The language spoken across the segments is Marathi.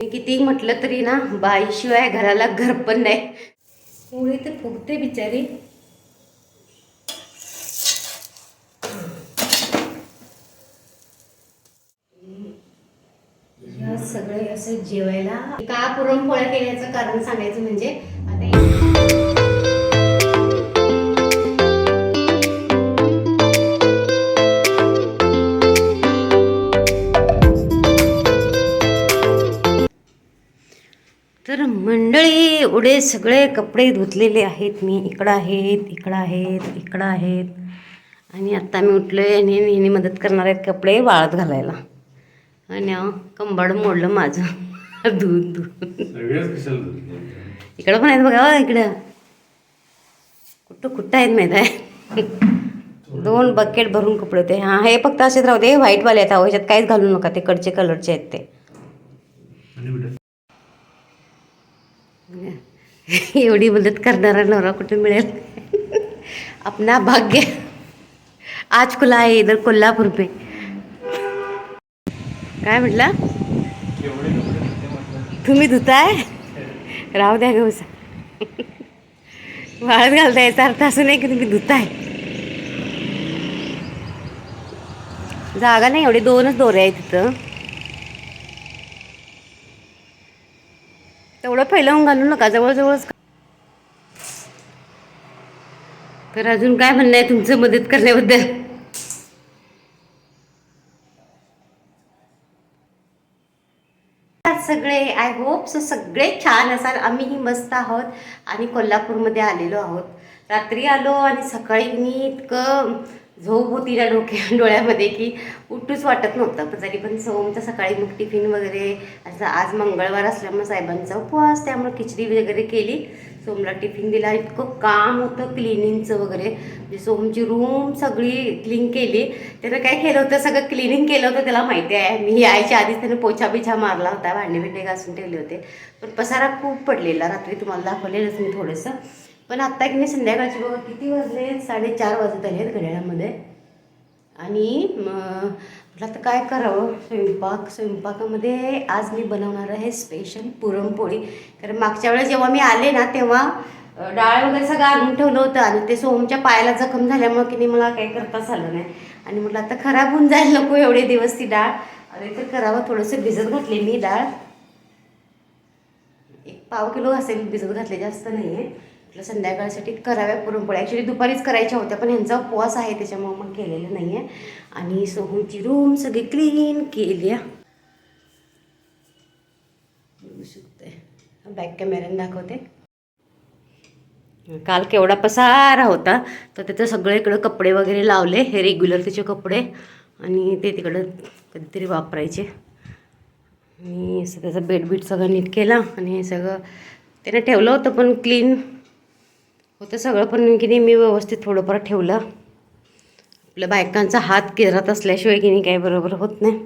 किती म्हटलं तरी ना बाईशिवाय घराला घर पण नाही. मुळी तर फुगते बिचारी. सगळे असं जेवायला. का पुरणपोळ्या केल्याचं कारण सांगायचं म्हणजे तर मंडळी एवढे सगळे कपडे धुतलेले आहेत. मी इकडं आहेत इकडं आहेत इकडं आहेत. आणि आत्ता मी उठलो आणि हिने मदत करणार आहेत कपडे वाळत घालायला. आणि कंबाड मोडलं माझं. धुवून धुवून? इकडं पण आहेत बघा इकडं. कुठं कुठं आहेत माहीत आहे? दोन बकेट भरून कपडे होते. हां हे फक्त असेच राहू दे व्हाईटवाले आहेत. ह्याच्यात काहीच घालू नका. ते कडचे कलरचे आहेत ते? एवढी मदत करणारा नवरा कुठे मिळेल? अपना भाग्य. आज खुला आहे इधर कोल्हापूर पे. काय म्हटला? तुम्ही धुताय? राहू द्या गौसा वाळत घालता याचा अर्थ असं नाही की तुम्ही धुताय. जागा नाही एवढी दोनच दोरे आहेत तिथं तेवढं फैलावून घालू नका जवळजवळच तर अजून काय म्हणणं आहे तुमचं मदत करण्याबद्दल? सगळे आय होप सो सगळे छान असाल. आम्हीही मस्त आहोत आणि कोल्हापूरमध्ये आलेलो आहोत. रात्री आलो आणि सकाळी मी इतकं झोप होती ना डोक्या डोळ्यामध्ये की उठूच वाटत नव्हतं. पण तरी पण सोमचं सकाळी मग टिफिन वगैरे असं आज मंगळवार असल्यामुळे साहेबांचा उपवास त्यामुळे खिचडी वगैरे केली. सोमला टिफिन दिला. इतकं काम होतं क्लिनिंगचं वगैरे. म्हणजे सोमची रूम सगळी क्लीन केली. त्यानं काय केलं होतं? सगळं क्लिनिंग केलं होतं त्याला माहिती आहे. मी यायच्या आधीच त्यानं पोछा बिछा मारला होता. भांडे बिंडे घासून ठेवले होते. पण पसारा खूप पडलेला. रात्री तुम्हाला दाखवलेलंच मी थोडंसं. पण आत्ता की मी संध्याकाळची बघा किती वाजले? साडेचार वाजत आहेत घड्याळामध्ये. आणि म्हटलं आता काय करावं? स्वयंपाक स्वयंपाकामध्ये आज मी बनवणार आहे स्पेशल पुरणपोळी. कारण मागच्या वेळेस जेव्हा मी आले ना तेव्हा डाळ वगैरे सगळं आणून ठेवलं होतं आणि ते सोमच्या पायाला जखम झाल्यामुळे की नाही मला काही करताच आलं नाही. आणि म्हटलं आता खराब होऊन जाईल नको एवढे दिवस ती डाळ. अरे तर करावं थोडंसं भिजत घातले मी डाळ. एक पाव किलो असेल भिजत घातले जास्त नाही आहे म्हटलं संध्याकाळसाठी कराव्या पुरणपोळ्या. ॲक्च्युली दुपारीच करायच्या होत्या पण ह्यांचा उपवास आहे त्याच्यामुळं मग केलेलं नाही आहे आणि सोहमची रूम सगळी क्लीन केली आहे. बघू शकते. बॅक कॅमेऱ्याने दाखवते. काल केवढा पसारा होता तर त्याचं सगळे इकडं कपडे वगैरे लावले हे रेग्युलर त्याचे कपडे. आणि ते तिकडं कधीतरी वापरायचे. आणि असं त्याचा बेडबीट सगळं नीट केला. आणि हे सगळं त्याने ठेवलं होतं पण क्लीन होतं सगळं पण की नाही मी व्यवस्थित थोडंफार ठेवलं. आपल्या बायकांचा हात केरात असल्याशिवाय की नाही काही बरोबर होत नाही.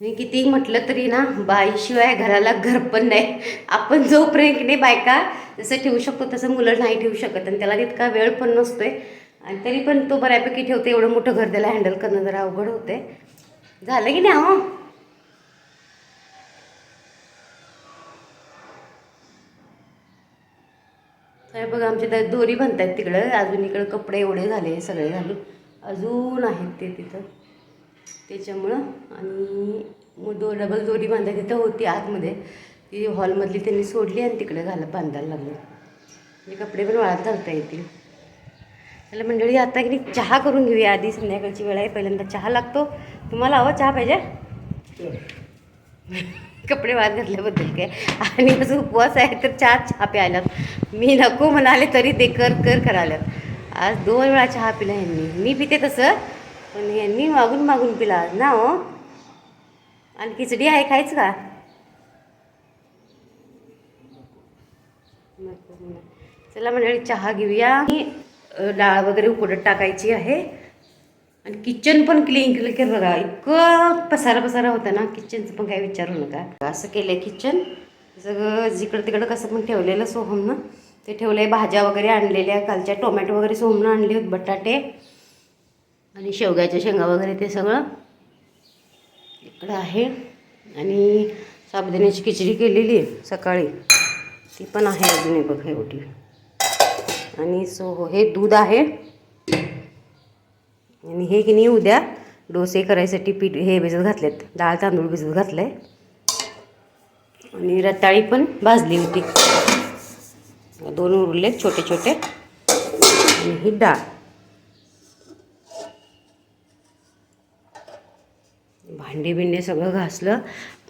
मी किती म्हटलं तरी ना बाईशिवाय घराला घर पण नाही. आपण जोपर्यंत की नाही बायका जसं ठेवू शकतो तसं मुलं नाही ठेवू शकत आणि त्याला तितका वेळ पण नसतोय. आणि तरी पण तो बऱ्यापैकी ठेवते एवढं मोठं घर त्याला हँडल करणं जरा अवघड होते झालं की नाही हो काय बघा आमच्या तर दोरी बनतायत तिकडं. अजून इकडं कपडे एवढे झाले सगळे घालून. अजून आहेत ते तिथं. त्याच्यामुळं आणि मग दो डबल दोरी बांधाय तिथं होती आतमध्ये. ती हॉलमधली त्यांनी सोडली आणि तिकडे घाला बांधायला लागली. म्हणजे कपडे पण वाळत घालता येतील. त्याला मंडळी आता की नाही चहा करून घेऊया आधी. संध्याकाळची वेळ आहे पहिल्यांदा चहा लागतो. तुम्हाला हवं चहा पाहिजे? कपडे वाद घातल्याबद्दल काय? आणि माझा उपवास आहे तर चहा चहा प्यायलात मी नको म्हणाले तरी ते कर कर करायल्यात आज दोन वेळा चहा पिला ह्यांनी मी पिते तसं पण यांनी मागून मागून पिला. आज ना हो? आणि खिचडी आहे खायचं का? चला मंडळी चहा घेऊया. डाळ वगैरे उकडत टाकायची आहे. आणि किचन पण क्लीन केलं की बघा इतकं पसारा पसारा होता ना किचनचं पण काही विचारू नका. असं केलं आहे किचन सगळं जिकडं तिकडं कसं पण ठेवलेलं सोहमनं. ते ठेवलं आहे भाज्या वगैरे आणलेल्या कालच्या टोमॅटो वगैरे सोहमनं आणले होते बटाटे. आणि शेवग्याच्या शेंगा वगैरे ते सगळं. इकडं आहे. आणि साबुदाण्याची खिचडी केलेली आहे सकाळी. ती पण आहे अजून हे बघा एवढी आणि सो हो, हे दूध आहे. आणि हे की नाही उद्या डोसे करायसाठी पीठ हे भिजत घातलेत. डाळ तांदूळ भिजत घातलं आहे आणि रताळी पण भाजली होती. दोन उरले छोटे छोटे. आणि ही डाळ. भांडी बिंडे सगळं घासलं.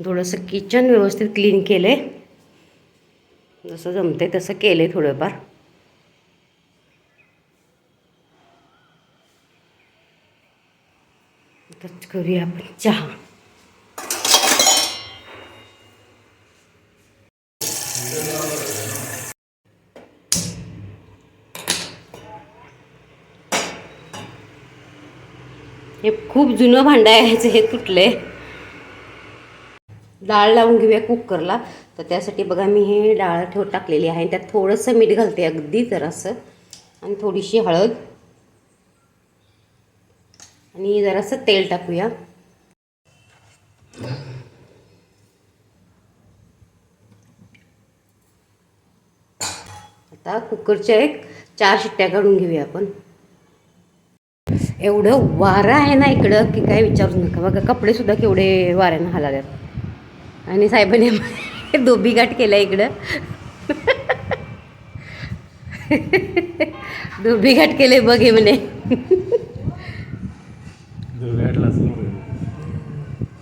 थोडंसं किचन व्यवस्थित क्लीन केलं आहे जसं जमते तसं केलं आहे थोडंफार. तर करूया आपण. चहा. हे खूप जुनं भांडं आहे हे तुटले. डाळ लावून घेऊया कुकरला. तर त्यासाठी बघा मी हे डाळ ठेव टाकलेली आहे. त्यात थोडंसं मीठ घालते अगदी जरासं. आणि थोडीशी हळद. आणि जरासं तेल टाकूया. आता कुकरच्या एक चार शिट्ट्या काढून घेऊया आपण. एवढं वारं आहे ना इकडं की काय विचारूच नका. बघा कपडे सुद्धा केवढे वाऱ्यानं हलाल्यात. आणि साहेबांनी दोबी गाठ केला इकडं. दोबी घाट केले बघे म्हणे.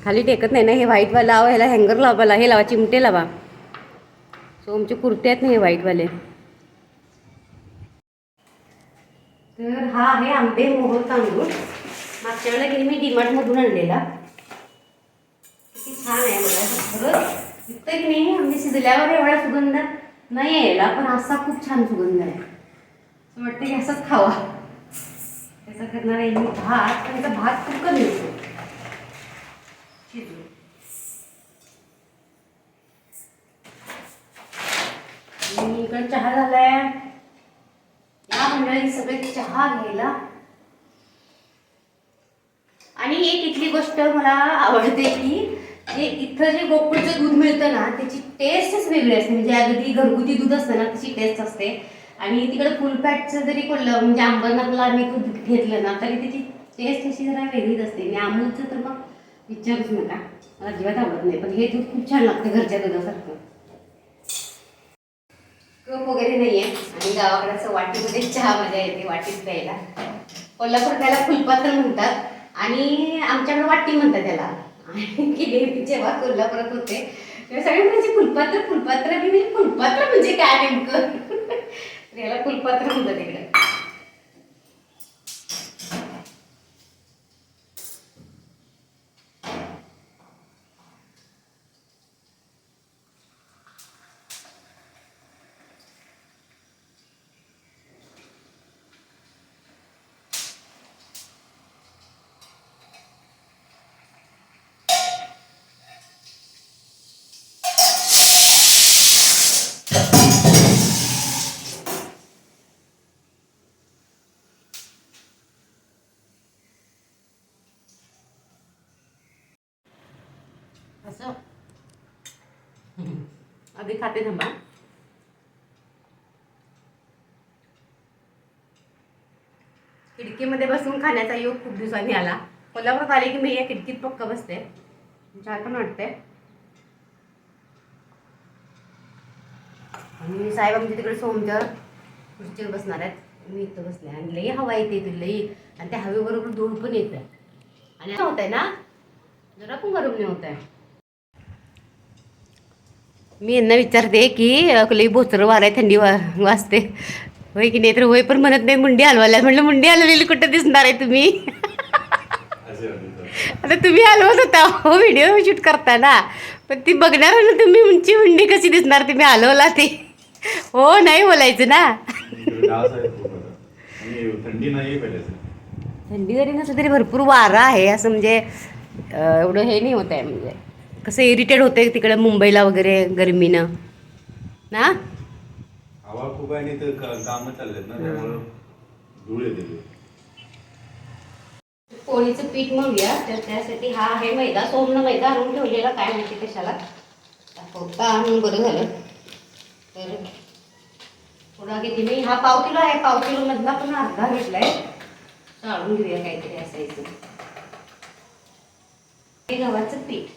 खाली टेकत नाही ना हे व्हाईटवाला लावा ह्याला हँगर लावायला हे लावा चिमटे लावा. सो आमचे कुर्ते आहेत ना हे व्हाईटवाले. तर हा आहे आंबे मोहर तांदूळ. मागच्या वेळेला गेली मी डीमार्टमधून आणलेला. किती छान आहे बघा खरंच इथं की नाही आंबे शिजल्यावर एवढा सुगंध नाही यायला पण असा खूप छान सुगंध आहे. असं वाटतं की असंच खावा. त्याचा करणार आहे मी भात पण त्याचा भात खूप कमी होतो शिजू आणि इकडे चहा झालाय. या मंडळी सगळे चहा घ्यायला. आणि एक इथली गोष्ट मला आवडते की जे इथं जे गोकुळचं दूध मिळतं ना त्याची टेस्टच वेगळी असते. म्हणजे अगदी घरगुती दूध असतं ना त्याची टेस्ट असते. आणि तिकडे फुल फॅटचं जरी कोल्हा म्हणजे अंबरनाथला आम्ही दूध घेतलं ना तरी त्याची टेस्ट अशी जरा वेगळीच असते. आणि आमूलचं तर मग विचारूच नका. मला अजिबात आवडत नाही. पण हे दूध खूप छान लागतं घरच्या दुधासारखं. कप वगैरे नाही आहे आणि गावाकडे असं वाटीमध्ये चहा मजा येते वाटीत प्यायला. कोल्हापूर त्याला फुलपात्र म्हणतात. आणि आमच्याकडे वाटी म्हणतात त्याला. आणि जेव्हा कोल्हापुरात होते. तेव्हा सगळे म्हणजे फुलपात्र फुलपात्र म्हणजे फुलपात्र म्हणजे काय नेमकं? तर याला आधी खाते थांबा. खिडकीमध्ये बसून खाण्याचा योग खूप दिवसांनी आला. कोल्हापुरात आले की मी या खिडकीत पक्क बसते. छान पण वाटते आणि साहेब आमच्या तिकडे सोमच्या खुर्चीवर बसणार आहेत. मी इथं बसले आणि लई हवा येते इथे लई. आणि त्या हवेबरोबर धूळ पण येते आणि होत आहे ना? जरा पण गरम नाही होत आहे मी यांना विचारते की अ, लई बोचरं आहे थंडी वा वाजते. होय की नाही? तर होय पण म्हणत नाही मुंडी हलवायला. म्हटलं मुंडी हलवलेली कुठं दिसणार आहे तुम्ही? आता तुम्ही हलवत होता. हो व्हिडिओ शूट करताना पण ती बघणार ना तुम्ही उंची मुंडी कशी दिसणार? तुम्ही हलवला ते. हो नाही बोलायचं ना. थंडी जरी नसलं तरी भरपूर वारा आहे. असं म्हणजे एवढं हे नाही होत आहे म्हणजे. कसं इरिटेट होते तिकडे मुंबईला वगैरे गरमीनं? ना? हवा खूप आहे आणि कामं चाललेत ना त्यामुळं धूळ येते पोळीचं पीठ मळूया तर त्यासाठी हा आहे मैदा सोमनं मैदा आणून ठेवलेला काय माहिती कशाला. दाखवता आणून बरं झालं. तर थोडा किती मी हा पाव किलो आहे पाव किलो मधला पण अर्धा घेतलाय. चाळून घेऊया काहीतरी असायचं. हे गव्हाचं पीठ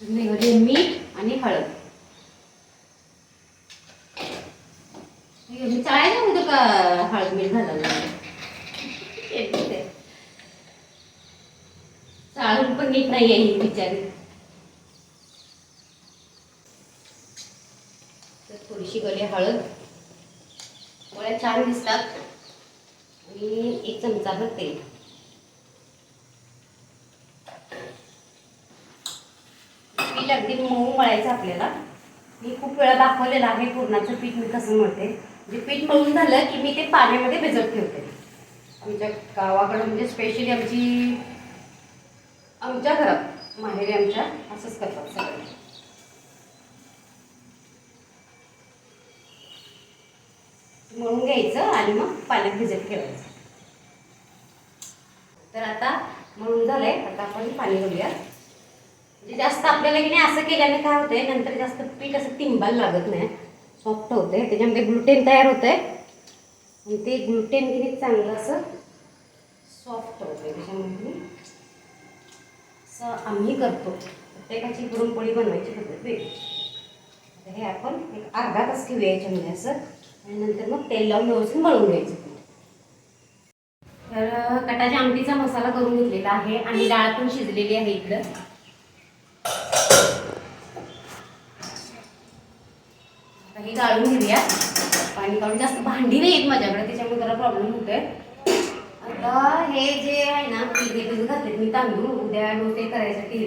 निघाले मीठ आणि हळद हे मी चाळायला होतं का हळद मीठ घालायला चाळून पण नीट नाही आहे ही बिचारी तर थोडीशी गली हळद. पोळ्या छान दिसतात. आणि एक चमचाभर तेल. पीठ अगदी मऊ मळायचं आपल्याला. मी खूप वेळा दाखवलेलं आहे पूर्णाचं पीठ मी कसं मळते. म्हणजे पीठ मळून झालं की मी ते पाण्यामध्ये भिजत ठेवते. आमच्या गावाकडं म्हणजे स्पेशली आमची आमच्या घरात माहेरी आमच्या असंच करतात सगळे. म्हणून घ्यायचं आणि मग पाण्यात भिजत ठेवायचं. तर आता म्हणून झालंय आता आपण पाणी घालूया. म्हणजे जास्त आपल्याला की नाही असं केल्याने काय होतंय नंतर जास्त पीठ असं तिंबायला लागत नाही. सॉफ्ट होतंय. त्याच्यामध्ये ग्लुटेन तयार होतंय. आणि ते ग्लुटेन की चांगलं असं सॉफ्ट होतंय. त्याच्यामध्ये असं आम्ही करतो. प्रत्येकाची पुरणपोळी बनवायची पद्धत वेगळी. आता हे आपण एक अर्धा तास ठेवूया याच्यामध्ये असं आणि नंतर मग तेल लावून व्यवस्थित मळून घ्यायचं. तर कटाच्या आमटीचा मसाला करून घेतलेला आहे आणि डाळ पण शिजलेली आहे इकडं. आता हे गाळून घेऊया. पाणी काढून जास्त भांडी नाही येत माझ्याकडे त्याच्यामुळे जरा प्रॉब्लेम होतोय. आता हे जे आहे ना पीठ हे भिजत घातलेत मी तांदूळ उद्या डोसे करायसाठी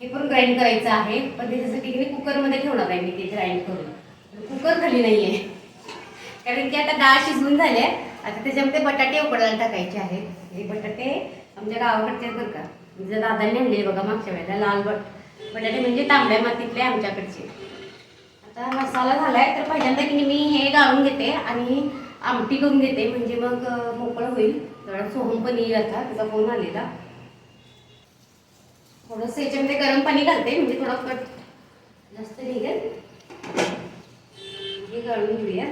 हे पण ग्राइंड करायचं आहे. पण त्याच्यासाठी की कुकरमध्ये ठेवणार आहे मी ते ग्राइंड करून. कुकर खाली नाही आहे कारण की आता डाळ शिजवून झाल्या आता त्याच्यामध्ये बटाटे उकडायला टाकायचे आहेत. हे बटाटे आमच्या गावाकडचे बरं का. जर दादाने आणले बघा मागच्या वेळेला लाल बट बटाटे म्हणजे तांबड्या मातीतले आमच्याकडचे. आता मसाला झालाय तर पहिल्यांदा की मी हे गाळून घेते आणि आमटी करून घेते. म्हणजे मग मोकळं होईल. सोहम पण येईल आता तिचा फोन आलेला. थोडंसं याच्यामध्ये गरम पाणी घालते म्हणजे थोडं कट. जास्त निघेल हे गाळून घेऊया.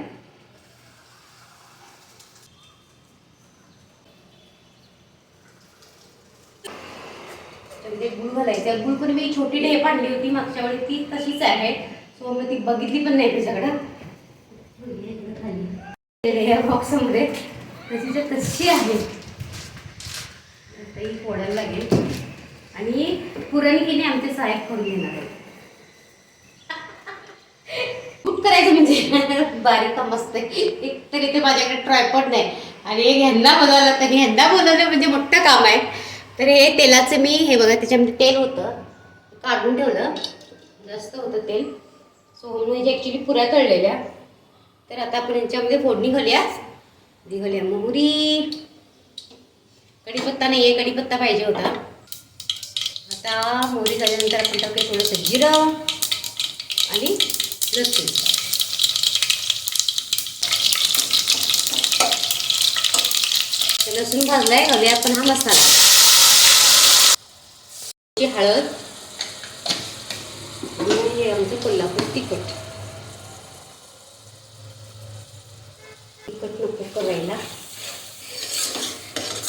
त्यामध्ये गुळ घालायचं गुळ पण मी छोटी ढेप आणली होती मागच्या वेळी. ती तशीच आहे. सो मी ती बघितली पण नाही त्याच्याकडं बॉक्समध्ये तशीच्या तशी आहे. आता ही फोडायला लागेल. आणि पुरणकीने आमचे साहेब करून घेणार आहे. खूप करायचं म्हणजे. बारीक काम एक तरी ते माझ्याकडे ट्रायपॉड नाही. आणि एक ह्यांना बोलावलं तर ह्यांना बोलवलं म्हणजे मोठं काम आहे. तर हे तेलाचं मी हे बघा त्याच्यामध्ये तेल होतं. काढून ठेवलं. जास्त होतं तेल. सो म्हणजे ॲक्च्युली पुऱ्या तळलेल्या. तर आता आपण यांच्यामध्ये फोडणी घालूया. आधी मोहरी कढीपत्ता नाही आहे कढीपत्ता पाहिजे होता. आता मोहरी झाल्यानंतर आपण टाकले थोडंसं जिरं आणि लसूण. लसूण भाजलाय घालूया आपण हा मसाला. हळद आणि हे आमचं कोल्हापूर तिखट नको करायला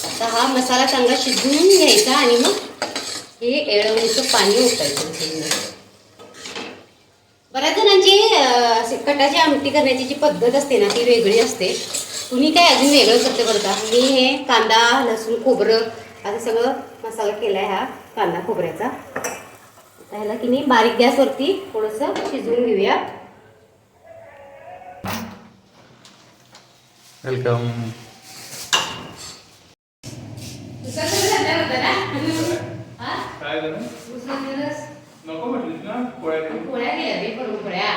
आता हा मसाला चांगला शिजवून घ्यायचा आणि मग हे एळवणीचं पाणी ओतायचं बऱ्याच जणांची असे कटाची आमटी करण्याची जी पद्धत असते ना ती वेगळी असते. तुम्ही काय अजून वेगळं करते बरं का? मी हे कांदा लसूण खोबरं असं सगळं मसाला केला आहे हा कांदा खोबऱ्याचा. आता ह्याला की नाही बारीक गॅसवरती थोडंसं शिजवून घेऊया. वेलकम. काय झालं? नको म्हटलीस ना पोळ्या करून? पोळ्या केल्या रे करून पोळ्या.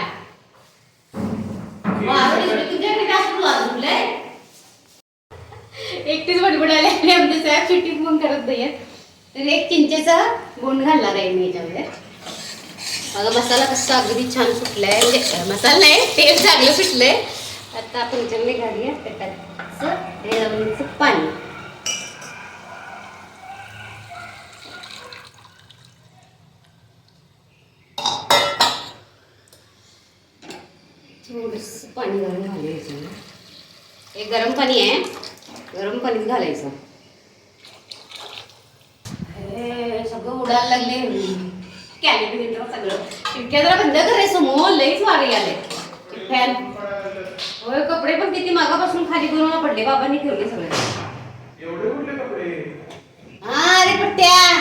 एकटीच बडबडायला लागली आमच्या साहेब सुट्टीत मग करत नाहीये. तर एक चिंचेचा गोंड घालणार आहे मी याच्यामध्ये. बघा मसाला कसा अगदी छान सुटलाय. म्हणजे मसाला नाही तेल चांगलं सुटलंय. आता आपण याच्यामध्ये घालूया लवंगीचं पाणी. थोडंसं पाणी घालून घालायचं हे गरम पाणी आहे. गरम पाणीच घालायचं. हे सगळं उडायला लागले. कॅलिक्युलेटर सगळं. खिडक्या जरा बंद करायचं मो लईच वारे आले. फॅन होय कपडे पण किती मागापासून खाली करून पडले. बाबांनी ठेवले सगळे. एवढे कुठले कपडे? हा अरे पट्ट्या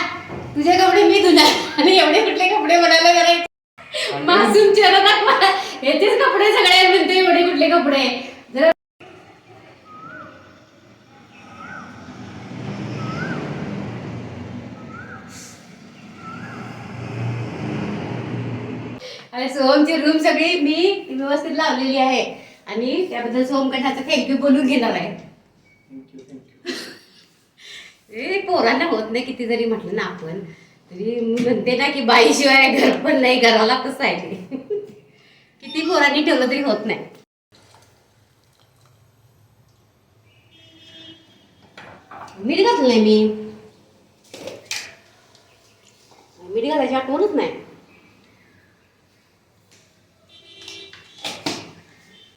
तुझे कपडे मी धुणार. आणि एवढे कुठले कपडे बनायला करायचे मासूम चेहरा दाखवा. याचेच कपडे सगळे म्हणते एवढे कुठले कपडे. जरा आणि सोहमची रूम सगळी मी व्यवस्थित लावलेली आहे. आणि त्याबद्दल सोहमकडे थँक्यू बोलून घेणार आहे. ए पोरांना होत नाही किती जरी म्हटलं ना आपण. तरी मी म्हणते ना की बाईशिवाय घर पण नाही घराला कसं आहे किती पोरांनी ठेवलं तरी होत नाही. मीठ घातलं नाही मी. मीठ घालायची आठवणच नाही.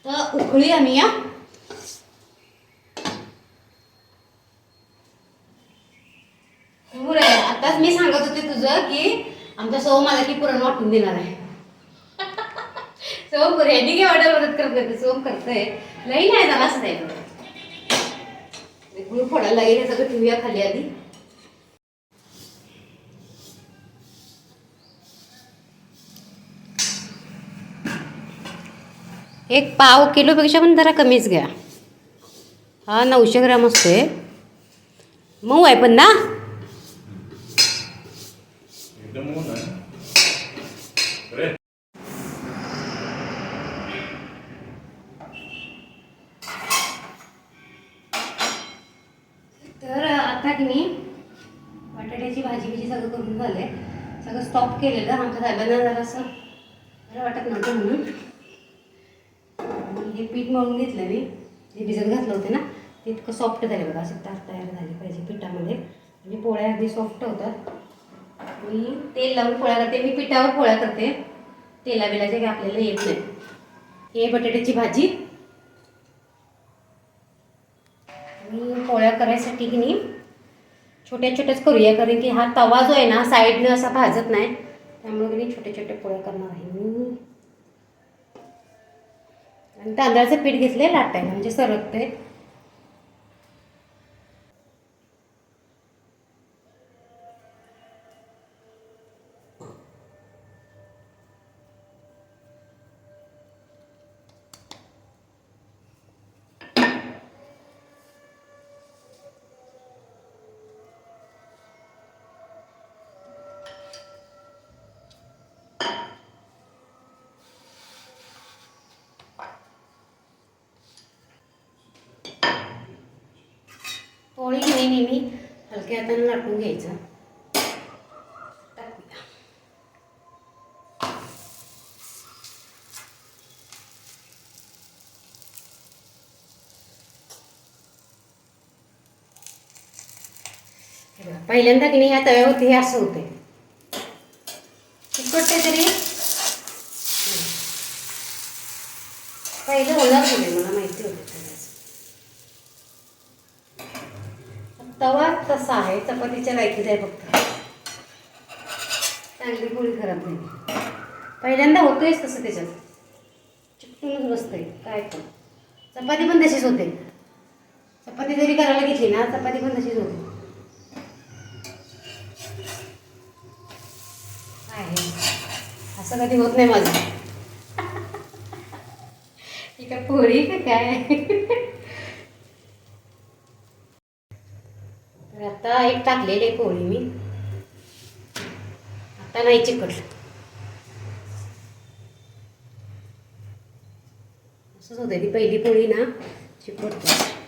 तर उकळी आम्ही या बरं आताच मी सांगत होते तुझं की आमचा सौ मला की पुरण वाटून देणार आहे. सोम पुरे यांनी काय ऑर्डर मदत करत नाही सोम करतोय. लई नाही झाला असं नाही गुळ फोडायला लागेल हे सगळं ठेवूया खाली आधी. एक पाव किलोपेक्षा पण जरा कमीच घ्या. हा नऊशे ग्राम असतोय. मऊ आहे पण ना एकदम ऊन आहे अरे तर आता की नाही बटाट्याची भाजी बिजी सगळं सगळं स्टॉप केलेलं आमच्या साहेबांना जरा असं बरं वाटत नव्हतं म्हणून. हे पीठ मळून घेतलं मी. जे भिजत घातलं होते ना. ते इतकं सॉफ्ट झालं बघा असं तार तयार झाली पाहिजे पिठामध्ये. म्हणजे पोळ्या अगदी सॉफ्ट होतात. मी तेल लावून पोळ्या करते. मी पिठावर पोळ्या करते. तेला बिलाचे काही आपल्याला येत नाही. हे बटाट्याची भाजी. मी पोळ्या करायसाठी की नाही छोट्या छोट्याच करूया कारण की हा तवा जो आहे ना साईडनं असा भाजत नाही. त्यामुळे की नाही छोटे छोट्या पोळ्या करणार आहे. मी. आणि तांदळाचं पीठ घेतलंय लाटायला म्हणजे सरकतंय पोळी की नाही नेहमी हलक्या हाताने लाटून घ्यायचं पहिल्यांदा की नाही ह्या तव्यावरती हे असं होते चिकटते तरी हं. पहिलं होणार नाही मला माहिती होतं करायचं तवा तसा आहे चपातीच्या लायकीचा आहे फक्त चांगली पोळी खराब नाही पहिल्यांदा होतोयच तसं त्याच्यात चिकटूनच बसतंय काय पण चपाती पण तशीच होते चपाती जरी करायला घेतली ना चपाती पण तशीच होते काय आहे? असं कधी होत नाही माझं का काय पोळी का काय? आता एक टाकलेली आहे पोळी मी. आता नाही चिकटलं. असंच होतं ती पहिली पोळी ना चिकटते.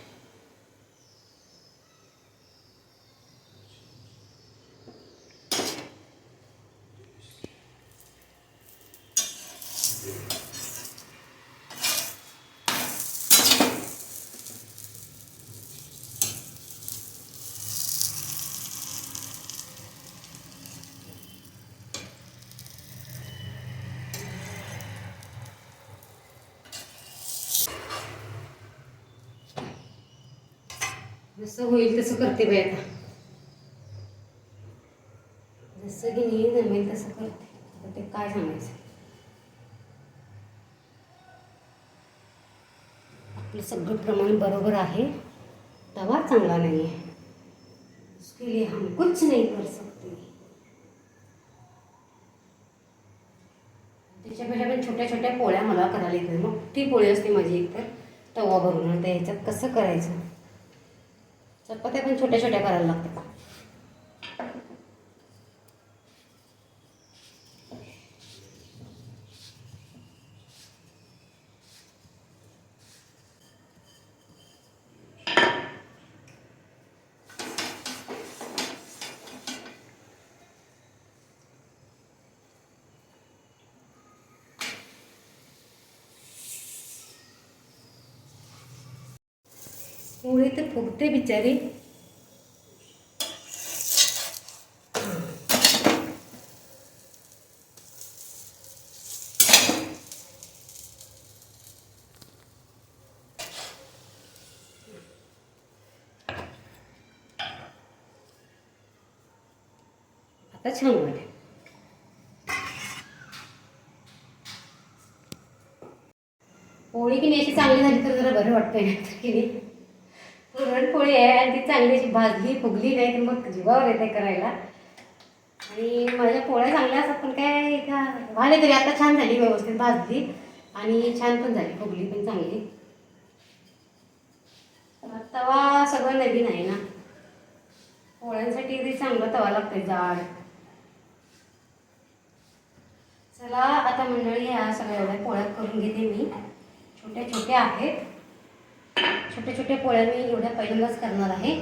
जसं होईल तसं करते बाई आता. जसं की नाही जमेल तसं करते. आता ते काय सांगायचं? आपलं सगळं प्रमाण बरोबर आहे. तवा चांगला नाही आहे उसके लिए हम कुछ नहीं कर सकते. त्याच्यापेक्षा पण छोट्या छोट्या पोळ्या मला करायला येतात मग ती पोळी असते माझी एकतर. तवा भरून. आता ह्याच्यात कसं करायचं? चपात्या पण छोट्या छोट्या करायला लागतात. पोळी तर फुगते बिचारी आता छान वाटेल पोळी की नाही अशी चांगली झाली तर जरा बरं वाटतंय नाहीतर की नाही पोळी आहे आणि ती चांगली अशी भाजली फुगली नाही तर मग जीवावर येते करायला. आणि माझ्या पोळ्या चांगल्या असतात पण काय का झाले तरी आता छान झाली व्यवस्थित भाजली. आणि छान पण झाली फुगली पण चांगली. तवा सगळं नवीन आहे ना. पोळ्यांसाठी ते चांगला तवा लागते जाड. चला आता मंडळी ह्या सगळ्या एवढ्या पोळ्या करून घेते मी. छोट्या छोट्या आहेत. छोट्या छोट्या पोळ्या मी एवढ्या पहिल्यांदाच करणार आहे.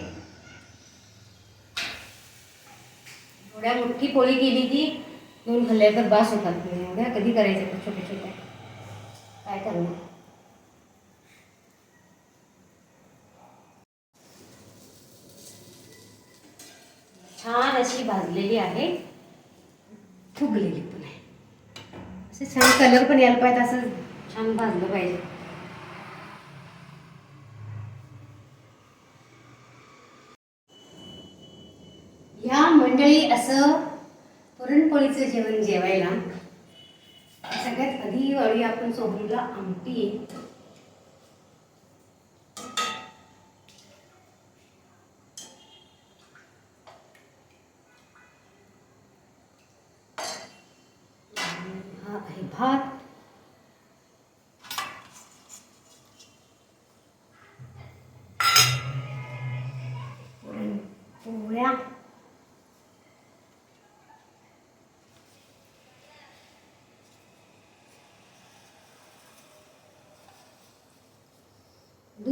एवढ्या मोठी पोळी केली की दोन खाल्ल्या तर बास होतात. नाही एवढ्या कधी करायच्या छोट्या छोट्या काय करणार? छान अशी भाजलेली आहे. फुगलेली पण आहे. असे छान कलर पण यायला पाहिजे असं छान भाजलं पाहिजे या मंडळी असं पुरणपोळीचं जेवण जेवायला सगळ्यात आधी वाळी आपण सोबरीला आमटी हा आहे भात पुरण पोळ्या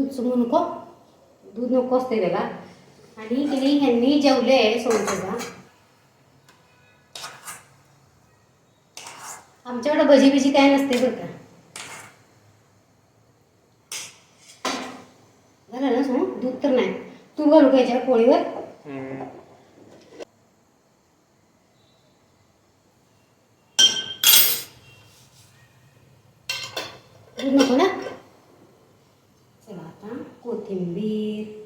दूध सुमू नको दूध नको असते त्याला. आणि की नाही ह्यांनी जेवले सोनसुद्धा आमच्याकडे भजी बिजी काय नसते बरं का. झालं ना सोनू दूध तर नाही. तू घालू का याच्या पोळीवर दूध नको ना चला आता कोथिंबीर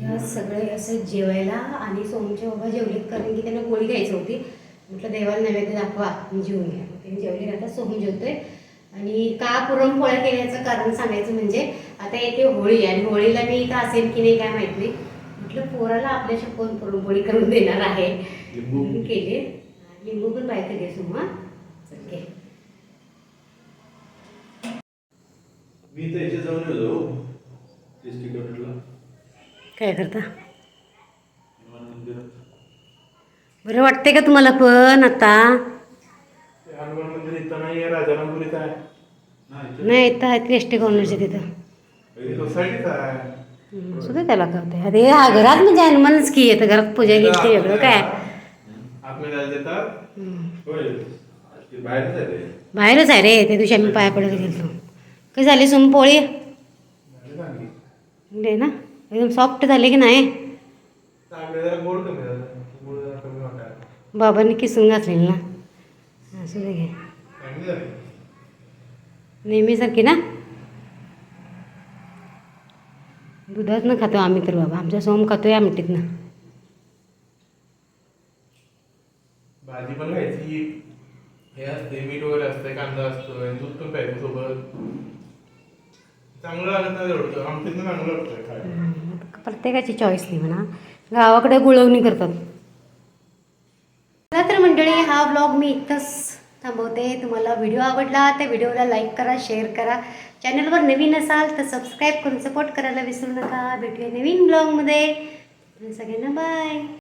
या असं जेवायला आणि सोमचे बाबा जेवलेत कारण की त्यांना गोळी घ्यायची होती. म्हटलं देवाला नैवेद्य दाखवा जेवून घ्या त्यांनी जेवले आता सोहम जेवतोय. आणि का पुरणपोळ्या केल्याचं कारण सांगायचं म्हणजे आता येते होळी आणि होळीला मी इथं असेल की नाही काय माहीत नाही. म्हटलं पोराला आपल्याशी कोण पुरणपोळी करून देणार आहे? केले. लिंबू पण पाहिजे घे सुमा मी तर याच्या जाऊन काय करता हनुमान मंदिरात बरं वाटते का तुम्हाला पण आता? ते हनुमान मंदिर इथं नाही आहे. आहे इथं आहेत एस टी कॉर्नरच्या तिथं? सोसायटीत आहे. सुद्धा त्याला काय होते अरे हा घरात म्हणजे हनुमानच की येतं घरात पूजा केली ते वेगळं काय? आतमध्ये जायला देतात. हम्म. होय. ते बाहेरच आहे ते. बाहेरच आहे रे त्या दिवशी आम्ही पाया पडायला गेलो काय झाली सुम पोळी? झाली चांगली. दे ना. एकदम सॉफ्ट झाले की नाही? चांगले जरा गोड कमी झालं गोड जरा कमी वाटायला बाबांनी किसून घातलेली ना. असं दे घे. नेहमीसारखी ना? दुधातनं खातो आम्ही तर बाबा. आमच्या सोम खातोय आमटीतनं भाजी पण खायची. हे असते मीठ वगैरे असते कांदा असतो आणि दूध पण प्यायचं सोबत. चांगलं लागत नाही एवढं आमच्यातनं चांगलं लागतं खायला. प्रत्येकाची चॉईस नाही म्हणा. गावाकडे गुळवणी करतात. मंडळी हा ब्लॉग मी इथंच थांबवते. तुम्हाला व्हिडिओ आवडला त्या व्हिडिओला लाईक करा शेअर करा. चॅनलवर नवीन असाल तर सबस्क्राईब करून सपोर्ट करायला विसरू नका. भेटूया नवीन ब्लॉगमध्ये सगळ्यांना बाय